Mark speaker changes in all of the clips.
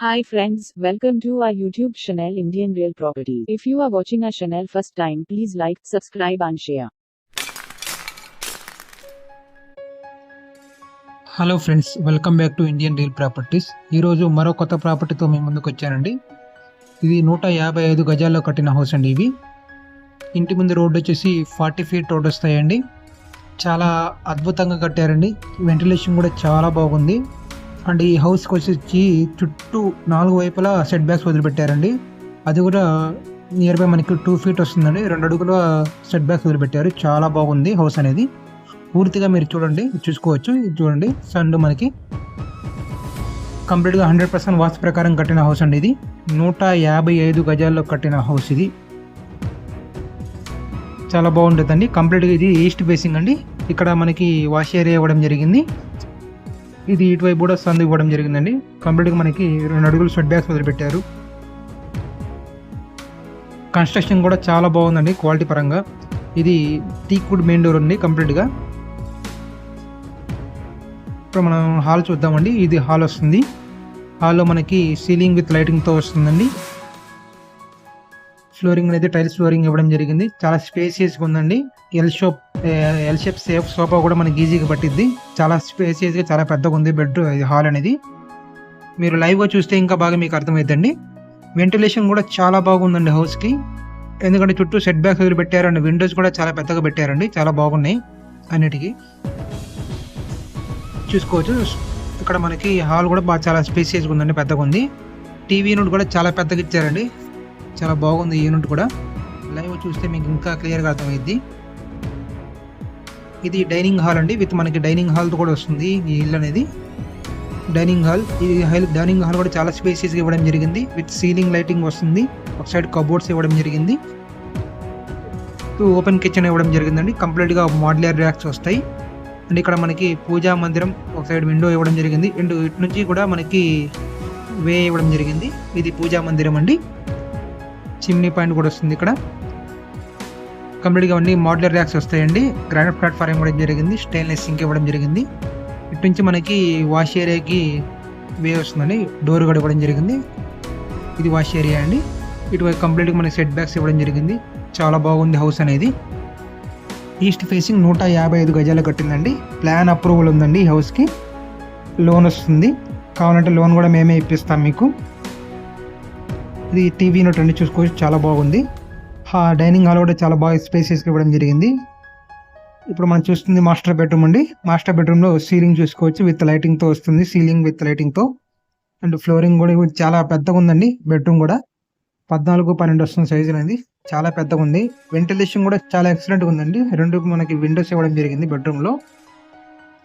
Speaker 1: Hi friends, welcome to our YouTube channel Indian Real Property. If you are watching our channel first time, please like, subscribe and share.
Speaker 2: Hello friends welcome back to Indian real properties ఈరోజు మరో కొత్త ప్రాపర్టీతో మీ ముందుకు వచ్చానండి. ఇది నూట యాభై ఐదు గజాల్లో కట్టిన హౌస్ అండి ఇవి ఇంటి ముందు రోడ్డు వచ్చేసి ఫార్టీ ఫీట్ రోడ్ వస్తాయండి. చాలా అద్భుతంగా కట్టారండి. వెంటిలేషన్ కూడా చాలా బాగుంది. అండ్ ఈ హౌస్కి వచ్చేసి చుట్టూ నాలుగు వైపులా సెట్ బ్యాక్స్ వదిలిపెట్టారండి. అది కూడా నియర్ బై మనకి టూ ఫీట్ వస్తుందండి. రెండు అడుగుల సెట్ బ్యాక్స్ వదిలిపెట్టారు. చాలా బాగుంది హౌస్ అనేది. పూర్తిగా మీరు చూడండి చూసుకోవచ్చు. చూడండి సన్ మనకి కంప్లీట్గా హండ్రెడ్ పర్సెంట్ వాస్తు ప్రకారం కట్టిన హౌస్ అండి ఇది. నూట యాభై ఐదు గజాల్లో కట్టిన హౌస్ ఇది. చాలా బాగుంటుందండి. కంప్లీట్గా ఇది ఈస్ట్ ఫేసింగ్ అండి. ఇక్కడ మనకి వాష్ ఏరియా ఇవ్వడం జరిగింది. ఇది ఇటువైపు కూడా సందు ఇవ్వడం జరిగిందండి. కంప్లీట్గా మనకి రెండు అడుగులు స్వెట్ బ్యాగ్స్ వదిలిపెట్టారు. కన్స్ట్రక్షన్ కూడా చాలా బాగుందండి క్వాలిటీ పరంగా. ఇది టీక్వుడ్ మెయిన్ డోర్ ఉంది కంప్లీట్గా ఇప్పుడు మనం హాల్ చూద్దామండి ఇది హాల్ వస్తుంది. హాల్లో మనకి సీలింగ్ విత్ లైటింగ్తో వస్తుందండి. ఫ్లోరింగ్ అనేది టైల్స్ ఫ్లోరింగ్ ఇవ్వడం జరిగింది. చాలా స్పేసియస్గా ఉందండి. L shape L shape safe sofa కూడా మనకి ఈజీగా పట్టిద్ది. చాలా స్పేసియస్గా చాలా పెద్దగా ఉంది బెడ్ హాల్ అనేది. మీరు లైవ్గా చూస్తే ఇంకా బాగా మీకు అర్థమవుతుందండి వెంటిలేషన్ కూడా చాలా బాగుందండి హౌస్కి ఎందుకంటే చుట్టూ సెట్ బ్యాక్స్ వదిలి పెట్టారండి విండోస్ కూడా చాలా పెద్దగా పెట్టారండి. చాలా బాగున్నాయి అన్నిటికీ. చూసుకోవచ్చు. ఇక్కడ మనకి హాల్ కూడా బాగా చాలా స్పేసియస్గా ఉందండి పెద్దగా ఉంది. టీవీ నుండి కూడా చాలా పెద్దగా ఇచ్చారండి. చాలా బాగుంది యూనిట్ కూడా. లైవ్ చూస్తే మీకు ఇంకా క్లియర్గా అర్థమైద్ది. ఇది డైనింగ్ హాల్ అండి. విత్ మనకి డైనింగ్ హాల్ కూడా వస్తుంది ఈ ఇల్లు అనేది. డైనింగ్ హాల్ ఈ డైనింగ్ హాల్ కూడా చాలా స్పేసియస్గా ఇవ్వడం జరిగింది. విత్ సీలింగ్ లైటింగ్ వస్తుంది. ఒక సైడ్ కబోర్డ్స్ ఇవ్వడం జరిగింది. ఓపెన్ కిచెన్ ఇవ్వడం జరిగిందండి. కంప్లీట్గా మాడ్యులర్ ర్యాక్స్ వస్తాయి. అండ్ ఇక్కడ మనకి పూజా మందిరం ఒక సైడ్ విండో ఇవ్వడం జరిగింది. అండ్ ఇటు నుంచి కూడా మనకి వే ఇవ్వడం జరిగింది. ఇది పూజా మందిరం అండి. చిమ్నీ పాయింట్ కూడా వస్తుంది ఇక్కడ. కంప్లీట్గా అన్ని మోడలర్ ర్యాక్స్ వస్తాయండి. గ్రానైట్ ప్లాట్ఫామ్ ఇవ్వడం జరిగింది. స్టెయిన్లెస్ సింక్ ఇవ్వడం జరిగింది. ఇటు నుంచి మనకి వాష్ ఏరియాకి వే వస్తుందండి. డోర్ కూడా ఇవ్వడం జరిగింది. ఇది వాష్ ఏరియా అండి. ఇటువైపు కంప్లీట్గా మనకి సెట్ బ్యాక్స్ ఇవ్వడం జరిగింది. చాలా బాగుంది హౌస్ అనేది. ఈస్ట్ ఫేసింగ్ నూట యాభై ఐదు గజాలు కట్టిందండి. ప్లాన్ అప్రూవల్ ఉందండి ఈ హౌస్కి లోన్ వస్తుంది. కావాలంటే లోన్ కూడా మేమే ఇప్పిస్తాం మీకు. ఇది టీవీ నోట్ చూసుకోవచ్చు చాలా బాగుంది. డైనింగ్ హాల్ కూడా చాలా బాగా స్పేసెస్ ఇవ్వడం జరిగింది. ఇప్పుడు మనం చూస్తుంది మాస్టర్ బెడ్రూమ్ అండి. మాస్టర్ బెడ్రూమ్లో సీలింగ్ చూసుకోవచ్చు విత్ లైటింగ్తో వస్తుంది సీలింగ్ విత్ లైటింగ్తో అండ్ ఫ్లోరింగ్ కూడా చాలా పెద్దగా ఉందండి బెడ్రూమ్ కూడా. పద్నాలుగు పన్నెండు వస్తుంది సైజు అనేది. చాలా పెద్దగా ఉంది. వెంటిలేషన్ కూడా చాలా ఎక్సలెంట్గా ఉందండి. రెండు మనకి విండోస్ ఇవ్వడం జరిగింది బెడ్రూమ్లో.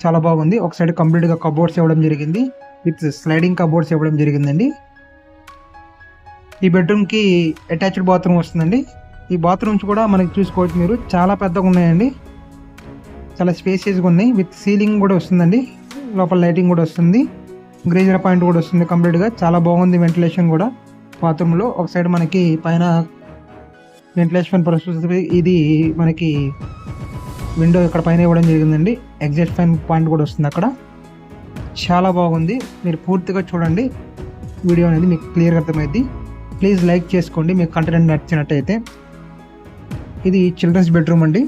Speaker 2: చాలా బాగుంది. ఒక సైడ్ కంప్లీట్గా కబోర్డ్స్ ఇవ్వడం జరిగింది. విత్ స్లైడింగ్ కబోర్డ్స్ ఇవ్వడం జరిగిందండి. ఈ బెడ్రూమ్కి అటాచ్డ్ బాత్రూమ్ వస్తుందండి. ఈ బాత్రూమ్స్ కూడా మనకి చూసుకోవచ్చు మీరు. చాలా పెద్దగా ఉన్నాయండి. చాలా స్పేసియస్గా ఉన్నాయి. విత్ సీలింగ్ కూడా వస్తుందండి. లోపల లైటింగ్ కూడా వస్తుంది. గ్రేజర్ పాయింట్ కూడా వస్తుంది కంప్లీట్గా చాలా బాగుంది వెంటిలేషన్ కూడా. బాత్రూంలో ఒక సైడ్ మనకి పైన వెంటిలేషన్ పరిస్థితి ఇది మనకి విండో ఇక్కడ పైన ఇవ్వడం జరిగిందండి. ఎగ్జాస్ట్ ఫైన్ పాయింట్ కూడా వస్తుంది అక్కడ. చాలా బాగుంది. మీరు పూర్తిగా చూడండి. వీడియో అనేది మీకు క్లియర్గా అర్థమైంది ప్లీజ్ లైక్ చేసుకోండి మీకు కంటెంట్ నచ్చినట్టయితే. ఇది చిల్డ్రన్స్ బెడ్రూమ్ అండి.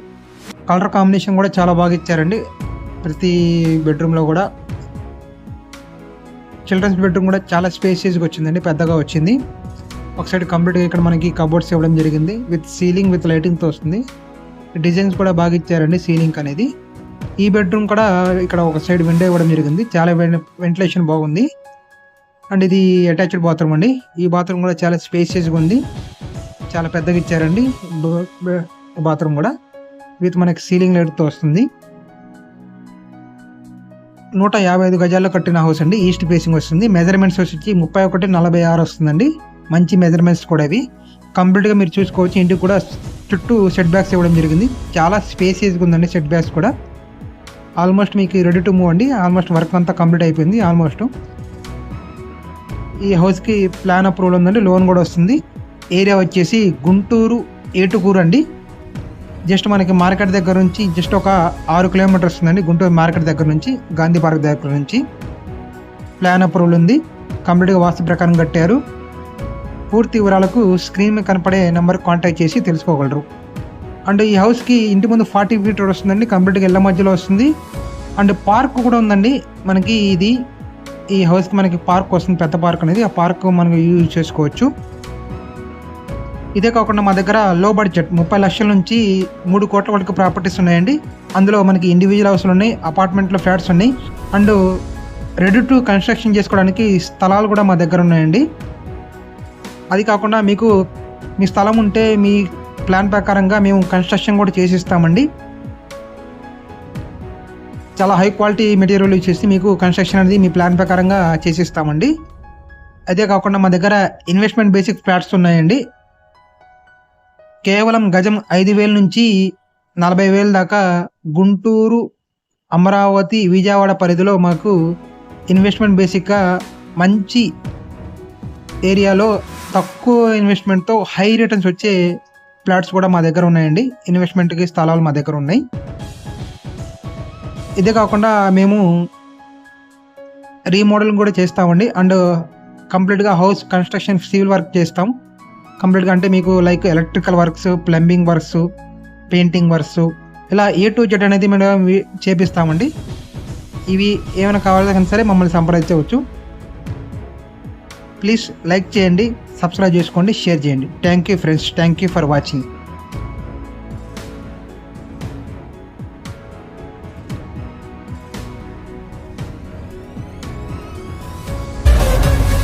Speaker 2: కలర్ కాంబినేషన్ కూడా చాలా బాగా ఇచ్చారండి. ప్రతి బెడ్రూమ్లో కూడా. చిల్డ్రన్స్ బెడ్రూమ్ కూడా చాలా స్పేసియస్గా వచ్చిందండి పెద్దగా వచ్చింది. ఒక సైడ్ కంప్లీట్గా ఇక్కడ మనకి కబోర్డ్స్ ఇవ్వడం జరిగింది. విత్ సీలింగ్ విత్ లైటింగ్తో వస్తుంది. డిజైన్స్ కూడా బాగా ఇచ్చారండి సీలింగ్ అనేది. ఈ బెడ్రూమ్ కూడా ఇక్కడ ఒక సైడ్ విండో ఇవ్వడం జరిగింది. చాలా వెంటిలేషన్ బాగుంది. అండ్ ఇది అటాచ్డ్ బాత్రూమ్ అండి. ఈ బాత్రూమ్ కూడా చాలా స్పేసియస్గా ఉంది. చాలా పెద్దగా ఇచ్చారండి. బాత్రూమ్ కూడా. విత్ మనకి సీలింగ్ లైట్తో వస్తుంది. నూట యాభై ఐదు గజాల్లో కట్టిన హౌస్ అండి. ఈస్ట్ ఫేసింగ్ వస్తుంది. మెజర్మెంట్స్ వచ్చి ముప్పై ఒకటి నలభై ఆరు వస్తుందండి. మంచి మెజర్మెంట్స్ కూడా ఇవి. కంప్లీట్గా మీరు చూసుకోవచ్చు. ఇంటికి కూడా చుట్టూ సెట్ బ్యాక్స్ ఇవ్వడం జరిగింది. చాలా స్పేసియస్గా ఉందండి సెట్ బ్యాక్స్ కూడా. ఆల్మోస్ట్ మీకు రెడీ టు మూవ్ అండి. ఆల్మోస్ట్ వర్క్ అంతా కంప్లీట్ అయిపోయింది. ఆల్మోస్ట్. ఈ హౌస్కి ప్లాన్ అప్రూవల్ ఉందండి లోన్ కూడా వస్తుంది. ఏరియా వచ్చేసి గుంటూరు ఏటుకూరు అండి. జస్ట్ మనకి మార్కెట్ దగ్గర నుంచి జస్ట్ ఒక ఆరు కిలోమీటర్స్ ఉందండి గుంటూరు మార్కెట్ దగ్గర నుంచి గాంధీ పార్క్ దగ్గర నుంచి. ప్లాన్ అప్రూవల్ ఉంది. కంప్లీట్గా వాస్తు ప్రకారం కట్టారు. పూర్తి వివరాలకు స్క్రీన్ మీద కనపడే నెంబర్ కాంటాక్ట్ చేసి తెలుసుకోగలరు. అండ్ ఈ హౌస్కి ఇంటి ముందు ఫార్టీ ఫీట్ వస్తుందండి కంప్లీట్గా ఇళ్ళ మధ్యలో వస్తుంది. అండ్ పార్క్ కూడా ఉందండి మనకి ఇది ఈ హౌస్కి మనకి పార్క్ వస్తుంది పెద్ద పార్క్ అనేది. ఆ పార్క్ మనం యూజ్ చేసుకోవచ్చు. ఇదే కాకుండా మా దగ్గర లో బడ్జెట్ ముప్పై లక్షల నుంచి మూడు కోట్ల వరకు ప్రాపర్టీస్ ఉన్నాయండి. అందులో మనకి ఇండివిజువల్ హౌస్లు ఉన్నాయి అపార్ట్మెంట్లో ఫ్లాట్స్ ఉన్నాయి. అండ్ రెడీ టు కన్స్ట్రక్షన్ చేసుకోవడానికి స్థలాలు కూడా మా దగ్గర ఉన్నాయండి. అది కాకుండా మీకు మీ స్థలం ఉంటే మీ ప్లాన్ ప్రకారంగా మేము కన్స్ట్రక్షన్ కూడా చేసిస్తామండి చాలా హై క్వాలిటీ మెటీరియల్ ఇచ్చేసి మీకు కన్స్ట్రక్షన్ అనేది మీ ప్లాన్ ప్రకారంగా చేసిస్తామండి. అదే కాకుండా మా దగ్గర ఇన్వెస్ట్మెంట్ బేసిక్ ఫ్లాట్స్ ఉన్నాయండి. కేవలం గజం ఐదు వేల నుంచి నలభై వేల దాకా గుంటూరు అమరావతి విజయవాడ పరిధిలో మాకు ఇన్వెస్ట్మెంట్ బేసిక్గా మంచి ఏరియాలో తక్కువ ఇన్వెస్ట్మెంట్తో హై రిటర్న్స్ వచ్చే ఫ్లాట్స్ కూడా మా దగ్గర ఉన్నాయండి. ఇన్వెస్ట్మెంట్కి స్థలాలు మా దగ్గర ఉన్నాయి. ఇదే కాకుండా మేము రీమోడలింగ్ కూడా చేస్తామండి. అండ్ కంప్లీట్గా హౌస్ కన్స్ట్రక్షన్ సివిల్ వర్క్ చేస్తాం. కంప్లీట్గా అంటే మీకు like electrical works plumbing works painting works ఇలా ఏ టు జెడ్ అనేది మేము చేపిస్తామండి. ఇవి ఏమైనా కావాలన్నా సరే మమ్మల్ని సంప్రదించవచ్చు. ప్లీజ్ లైక్ చేయండి సబ్స్క్రైబ్ చేసుకోండి షేర్ చేయండి. Thank you friends thank you for watching